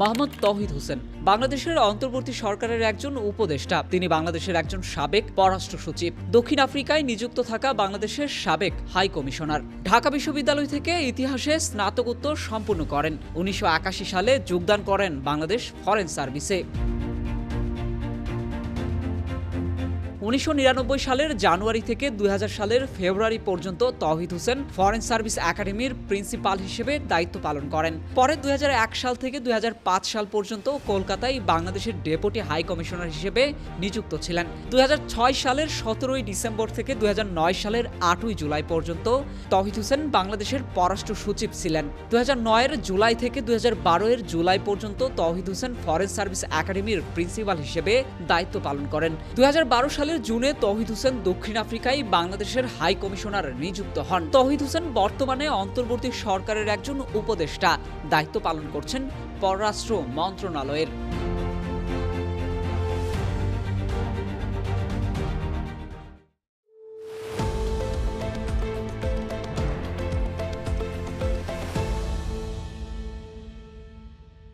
মোহাম্মদ তহিদ হোসেন, বাংলাদেশের অন্তর্বর্তী সরকারের একজন উপদেষ্টা। তিনি বাংলাদেশের একজন সাবেক পররাষ্ট্র সচিব। দক্ষিণ আফ্রিকায় নিযুক্ত থাকা বাংলাদেশের সাবেক হাই কমিশনার। ঢাকা বিশ্ববিদ্যালয় থেকে ইতিহাসে স্নাতকোত্তর সম্পূর্ণ করেন। উনিশশো একাশি সালে যোগদান করেন বাংলাদেশ ফরেন সার্ভিসে। উনিশশো নিরানব্বই সালের জানুয়ারি থেকে দুই হাজার সালের ফেব্রুয়ারি পর্যন্ত তহিদ হোসেন ফরেন সার্ভিস একাডেমির প্রিন্সিপাল হিসেবে দায়িত্ব পালন করেন। পরে দুই হাজার এক সাল থেকে দুই হাজার পাঁচ সাল পর্যন্ত কলকাতায় বাংলাদেশের ডেপুটি হাই কমিশনার হিসেবে নিযুক্ত ছিলেন। দুই সালের সতেরোই ডিসেম্বর থেকে দুই হাজার নয় সালের আটই জুলাই পর্যন্ত তহিদ হোসেন বাংলাদেশের পররাষ্ট্র সচিব ছিলেন। দুই এর জুলাই থেকে দুই হাজার বারো এর জুলাই পর্যন্ত তহিদ হোসেন ফরেন সার্ভিস একাডেমির প্রিন্সিপাল হিসেবে দায়িত্ব পালন করেন। দুই হাজার বারো সালের জুনে তহিদ হোসেন দক্ষিণ আফ্রিকায় বাংলাদেশের হাই কমিশনার নিযুক্ত হন। তহিদ হোসেন বর্তমানে অন্তর্বর্তী সরকারের একজন উপদেষ্টা। দায়িত্ব পালন করছেন পররাষ্ট্র মন্ত্রণালয়ের।